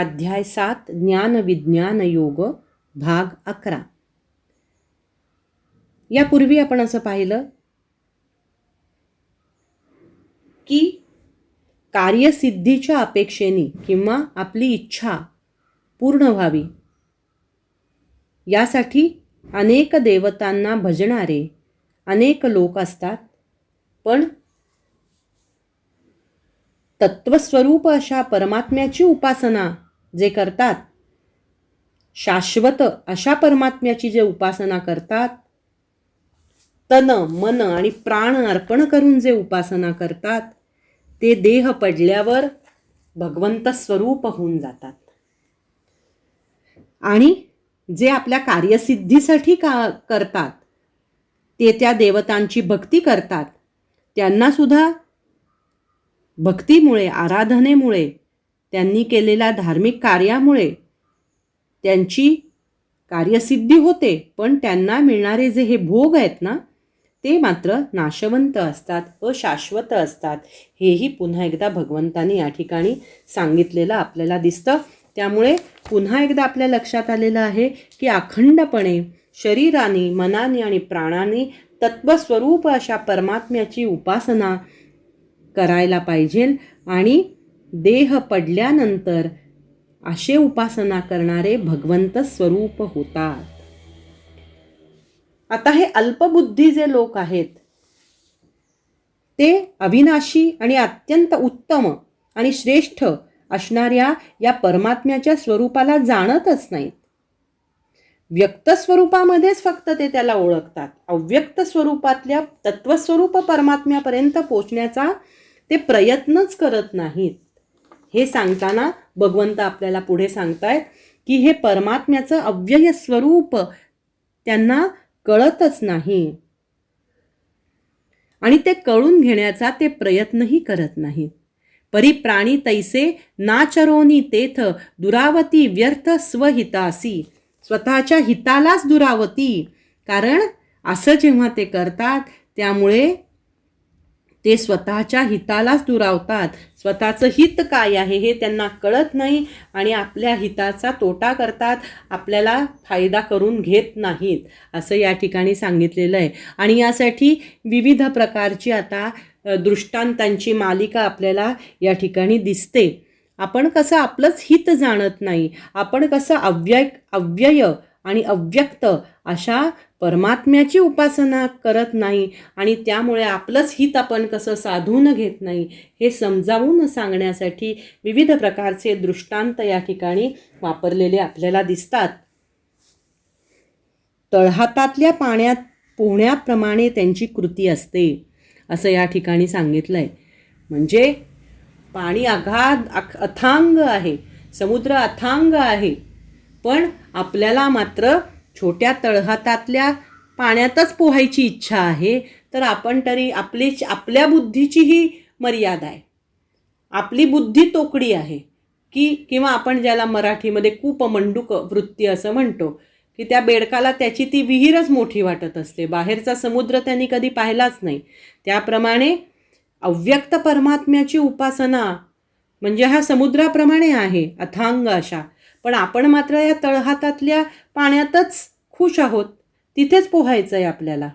अध्याय सात ज्ञान विज्ञान योग भाग अकरा. यापूर्वी आपण असं पाहिलं की कार्यसिद्धीच्या अपेक्षेने किंवा आपली इच्छा पूर्ण व्हावी. यासाठी अनेक देवतांना भजणारे अनेक लोक असतात पण तत्वस्वरूप अशा परमात्म्याची उपासना जे करतात शाश्वत अशा परमात्म्याची जे उपासना करतात तन मन आणि प्राण अर्पण करून जे उपासना करतात ते देह पडल्यावर भगवंत स्वरूप होऊन जातात. आणि जे आपल्या कार्यसिद्धीसाठी का करतात ते त्या देवतांची भक्ती करतात त्यांना सुद्धा भक्तीमुळे आराधनेमुळे त्यांनी केलेल्या धार्मिक कार्यामुळे त्यांची कार्यसिद्धी होते पण त्यांना मिळणारे जे हे भोग आहेत ना ते मात्र नाशवंत असतात अशाश्वत असतात. हेही पुन्हा एकदा भगवंतानी या ठिकाणी सांगितलेलं आपल्याला दिसतं. त्यामुळे पुन्हा एकदा आपल्या लक्षात आलेलं आहे की अखंडपणे शरीराने मनाने आणि प्राणाने तत्वस्वरूप अशा परमात्म्याची उपासना करायला पाहिजे आणि देह पडल्यानंतर असे उपासना करणारे भगवंत स्वरूप होतात. आता हे अल्पबुद्धी जे लोक आहेत ते अविनाशी आणि अत्यंत उत्तम आणि श्रेष्ठ असणाऱ्या या परमात्म्याच्या स्वरूपाला जाणतच नाहीत. व्यक्त स्वरूपामध्येच फक्त ते त्याला ओळखतात. अव्यक्त स्वरूपातल्या तत्वस्वरूप परमात्म्यापर्यंत पोचण्याचा ते प्रयत्नच करत नाहीत. हे सांगताना भगवंत आपल्याला पुढे सांगतायत की हे परमात्म्याचं अव्यय स्वरूप त्यांना कळतच नाही. आणि ते कळून घेण्याचा ते प्रयत्नही करत नाहीत. परिप्राणी तैसे नाचरोनी तेथ दुरावती व्यर्थ स्वहितासी. स्वतःच्या हितालाच दुरावती. कारण असं जेव्हा ते करतात त्यामुळे ते स्वतःच्या हितालाच दुरावतात. स्वतःचं हित काय आहे हे त्यांना कळत नाही आणि आपल्या हिताचा तोटा करतात. आपल्याला फायदा करून घेत नाहीत असं या ठिकाणी सांगितलेलं आहे. आणि यासाठी विविध प्रकारची आता दृष्टांतांची मालिका आपल्याला या ठिकाणी दिसते. आपण कसं आपलंच हित जाणत नाही. आपण कसं अव्यय अव्यय आणि अव्यक्त अशा परमात्म्याची उपासना करत नाही आणि त्यामुळे आपलंच हित आपण कसं साधून घेत नाही हे समजावून सांगण्यासाठी विविध प्रकारचे दृष्टांत या ठिकाणी वापरलेले आपल्याला दिसतात. तळहातातल्या पाण्यात पोहण्याप्रमाणे त्यांची कृती असते असं या ठिकाणी सांगितलं आहे म्हणजे पाणी अगाध अथांग आहे समुद्र अथांग आहे पण आपल्याला मात्र छोट्या तळहातातल्या पाण्यातच पोहायची इच्छा आहे तर आपण तरी आपली आपल्या बुद्धीचीही मर्यादा आहे. आपली बुद्धी तोकडी आहे की किंवा आपण ज्याला मराठीमध्ये कूपमंडूक वृत्ती असं म्हणतो की त्या बेडकाला त्याची ती विहीरच मोठी वाटत असते. बाहेरचा समुद्र त्यांनी कधी पाहिलाच नाही. त्याप्रमाणे अव्यक्त परमात्म्याची उपासना म्हणजे हा समुद्राप्रमाणे आहे अथांग अशा. पण आपण मात्र या तळहातातल्या पाण्यातच खुश आहोत. तिथेच पोहायचं आहे आपल्याला.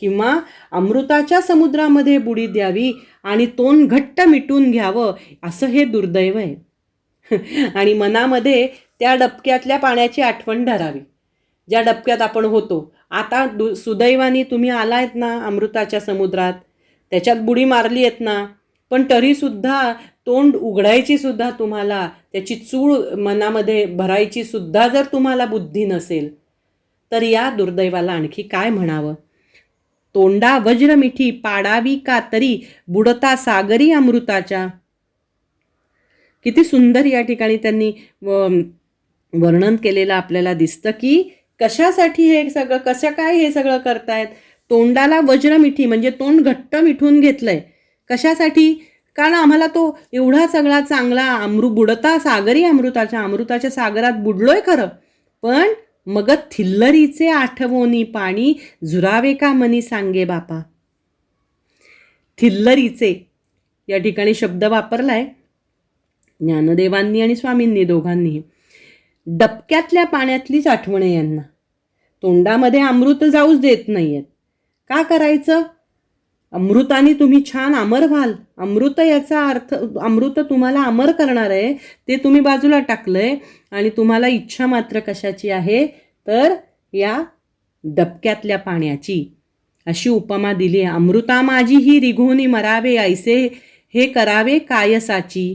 किंवा अमृताच्या समुद्रामध्ये बुडी द्यावी आणि तोंड घट्ट मिटून घ्यावं असं हे दुर्दैव आहे. आणि मनामध्ये त्या डबक्यातल्या पाण्याची आठवण धरावी. ज्या डबक्यात आपण होतो. आता दु सुदैवानी तुम्ही आलायत ना अमृताच्या समुद्रात? त्याच्यात बुडी मारली आहेत ना? पण तरीसुद्धा तोंड उघडायची सुद्धा तुम्हाला त्याची चूळ मनामध्ये भरायची सुद्धा जर तुम्हाला बुद्धी नसेल तर या दुर्दैवाला आणखी काय म्हणावं? तोंडा वज्रमिठी पाडावी का तरी बुडता सागरी अमृताच्या? किती सुंदर या ठिकाणी त्यांनी वर्णन केलेलं आपल्याला दिसतं की कशासाठी हे सगळं कसं काय हे सगळं करतायत? तोंडाला वज्रमिठी म्हणजे तोंड घट्ट मिठून घेतलंय. कशासाठी? कारण आम्हाला तो एवढा सगळा चांगला अमृ बुडता सागरी अमृताच्या अमृताच्या सागरात बुडलोय खरं. पण मग थिल्लरीचे आठवणी पाणी झुरावे का मनी सांगे बापा? थिल्लरीचे या ठिकाणी शब्द वापरलाय ज्ञानदेवांनी आणि स्वामींनी दोघांनीही. डबक्यातल्या पाण्यातलीच आठवण आहे यांना. तोंडामध्ये अमृत जाऊच देत नाहीयेत. का करायचं? अमृताने तुम्ही छान अमर व्हाल. अमृत याचा अर्थ अमृत तुम्हाला अमर करणार आहे ते तुम्ही बाजूला टाकलंय आणि तुम्हाला इच्छा मात्र कशाची आहे? तर या डबक्यातल्या पाण्याची. अशी उपमा दिली आहे. अमृता माझी ही रिघोनी मरावे ऐसे हे करावे कायसाची.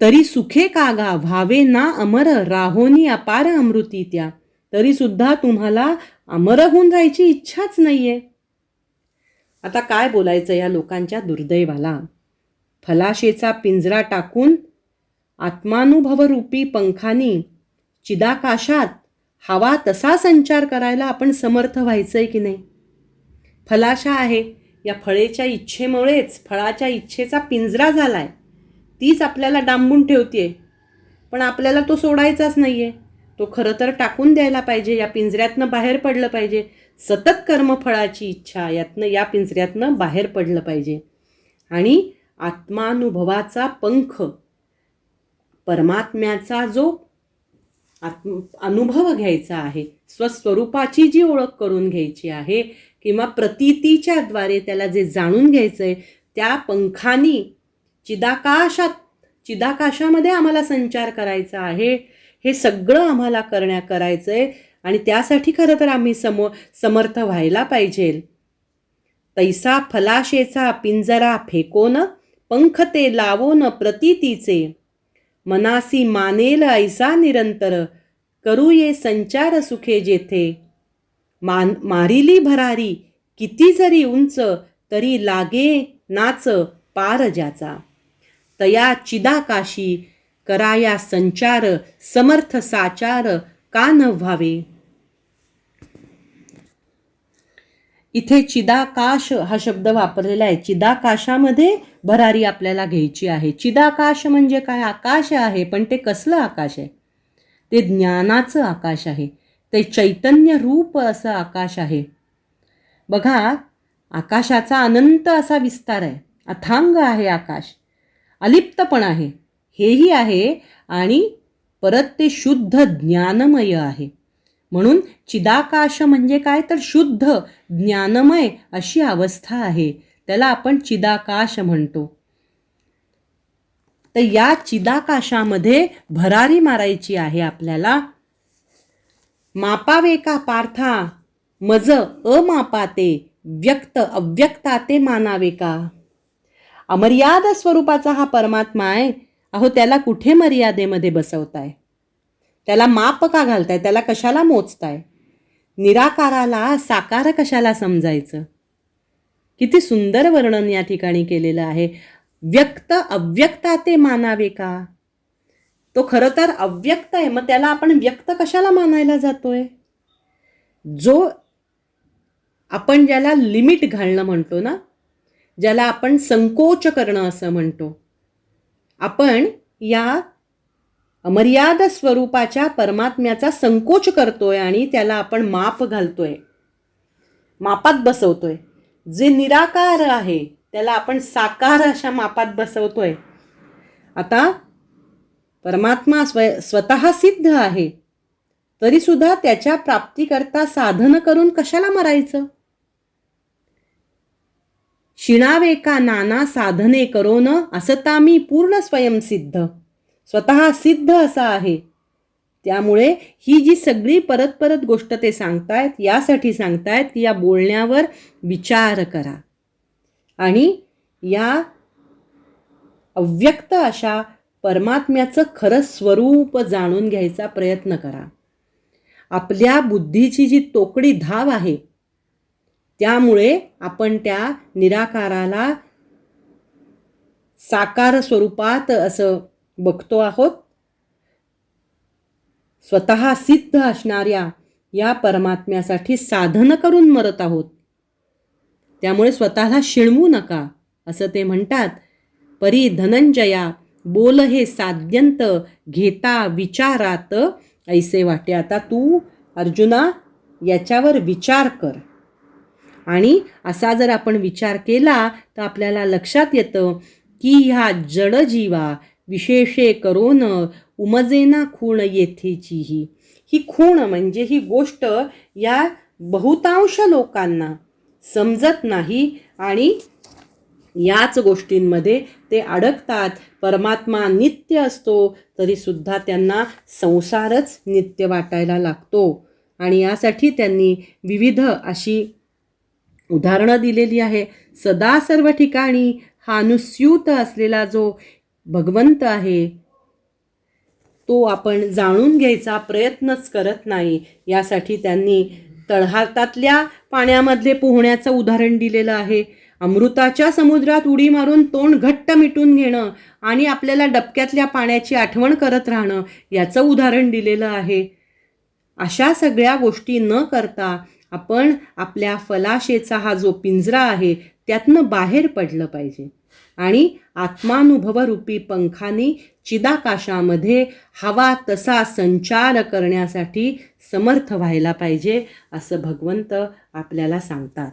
तरी सुखे कागा व्हावे ना अमर राहोनी अपार अमृती त्या तरीसुद्धा तुम्हाला अमर होऊन जायची इच्छाच नाही आहे आता काय बोलायचं या लोकांच्या दुर्दैवाला? फलाशेचा पिंजरा टाकून आत्मानुभवरूपी पंखानी चिदाकाशात हवा तसा संचार करायला आपण समर्थ व्हायचं आहे की नाही? फलाशा आहे. या फळेच्या इच्छेमुळेच फळाच्या इच्छेचा पिंजरा झाला आहे तीच आपल्याला डांबून ठेवते पण आपल्याला तो सोडायचाच नाही आहे तो खरं तर टाकून द्यायला पाहिजे. या पिंजऱ्यातनं बाहेर पडलं पाहिजे. सतत कर्मफळाची इच्छा यातनं या पिंजऱ्यातनं बाहेर पडलं पाहिजे. आणि आत्मानुभवाचा पंख परमात्म्याचा जो आत्म अनुभव घ्यायचा आहे स्वस्वरूपाची जी ओळख करून घ्यायची आहे किंवा प्रतीतीच्या द्वारे त्याला जे जाणून घ्यायचं आहे त्या पंखानी चिदाकाशात चिदाकाशामध्ये आम्हाला संचार करायचा आहे. हे सगळं आम्हाला करण्या करायचं आहे आणि त्यासाठी खरं तर आम्ही सम समर्थ व्हायला पाहिजे. तैसा फलाशेचा पिंजरा फेकोन पंख ते लावोन प्रतीतीचे मनासी मानेल ऐसा निरंतर करू ये संचार सुखे जेथे. मान मारिली भरारी किती जरी उंच तरी लागे नाच पार ज्याचा. तया चिदाकाशी कराया संचार समर्थ साचार का न व्हावे. इथे चिदाकाश हा शब्द वापरलेला आहे. चिदाकाशामध्ये भरारी आपल्याला घ्यायची आहे. चिदाकाश म्हणजे काय? आकाश आहे पण ते कसलं आकाश आहे? ते ज्ञानाचं आकाश आहे. ते चैतन्य रूप असं आकाश आहे. बघा आकाशाचा अनंत असा विस्तार आहे. अथांग आहे आकाश. अलिप्तपण आहे. हेही आहे आणि परत ते शुद्ध ज्ञानमय आहे. म्हणून चिदाकाश म्हणजे काय? तर शुद्ध ज्ञानमय अशी अवस्था आहे. त्याला आपण चिदाकाश म्हणतो. तर या चिदाकाशामध्ये भरारी मारायची आहे आपल्याला. मापावे का पार्था मज अमापाते व्यक्त अव्यक्ताते मानावे का अमर्याद स्वरूपाचा हा परमात्मा आहे. अहो त्याला कुठे मर्यादेमध्ये बसवताय? त्याला माप का घालताय? त्याला कशाला मोजताय? निराकाराला साकार कशाला समजायचं? किती सुंदर वर्णन या ठिकाणी केलेलं आहे. व्यक्त अव्यक्ता ते मानावे का? तो खरं तर अव्यक्त आहे. मग त्याला आपण व्यक्त कशाला मानायला जातोय? जो आपण ज्याला लिमिट घालणं म्हणतो ना ज्याला आपण संकोच करणं असं म्हणतो आपण या अमर्याद स्वरूपाच्या परमात्म्याचा संकोच करतोय आणि त्याला आपण माप घालतोय. मापात बसवतोय. जे निराकार आहे त्याला आपण साकार अशा मापात बसवतोय. आता परमात्मा स्व स्वतः सिद्ध आहे. तरीसुद्धा त्याच्या प्राप्तीकरता साधन करून कशाला मरायचं? शिणावे का नाना साधने करोन असता मी पूर्ण स्वयंसिद्ध स्वतः सिद्ध असा आहे. त्यामुळे ही जी सगळी परत परत गोष्ट ते सांगतायत यासाठी सांगतायत की या बोलण्यावर विचार करा. आणि या अव्यक्त अशा परमात्म्याचं खरं स्वरूप जाणून घ्यायचा प्रयत्न करा. आपल्या बुद्धीची जी तोकडी धाव आहे त्यामुळे आपण त्या निराकाराला साकार स्वरूपात असं बघतो आहोत. स्वतः सिद्ध असणाऱ्या या परमात्म्यासाठी साधन करून मरत आहोत. त्यामुळे स्वतःला शिणवू नका असं ते म्हणतात. परी धनंजया बोल हे साध्यंत घेता विचारात. ऐसे वाटे आता तू अर्जुना याच्यावर विचार कर. आणि असा जर आपण विचार केला तर आपल्याला लक्षात येतं की ह्या जडजीवा विशेषे करोन उमजेना खूण येथेचीही. ही खूण म्हणजे ही गोष्ट या बहुतांश लोकांना समजत नाही आणि याच गोष्टींमध्ये ते अडकतात. परमात्मा नित्य असतो तरीसुद्धा त्यांना संसारच नित्य वाटायला लागतो. आणि यासाठी त्यांनी विविध अशी उदाहरणं दिलेली आहे. सदा सर्व ठिकाणी हा अनुस्यूत असलेला जो भगवंत आहे. तो आपण जाणून घ्यायचा प्रयत्नच करत नाही. यासाठी त्यांनी तळहातातल्या पाण्यामधले पोहण्याचं उदाहरण दिलेलं आहे. अमृताच्या समुद्रात उडी मारून तोंड घट्ट मिटून घेणं आणि आपल्याला डबक्यातल्या पाण्याची आठवण करत राहणं याचं उदाहरण दिलेलं आहे. अशा सगळ्या गोष्टी न करता आपण आपल्या फलाशेचा हा जो पिंजरा आहे त्यातनं बाहेर पडलं पाहिजे. आणि आत्मानुभवरूपी पंखानी चिदाकाशामध्ये हवा तसा संचार करण्यासाठी समर्थ व्हायला पाहिजे असं भगवंत आपल्याला सांगतात.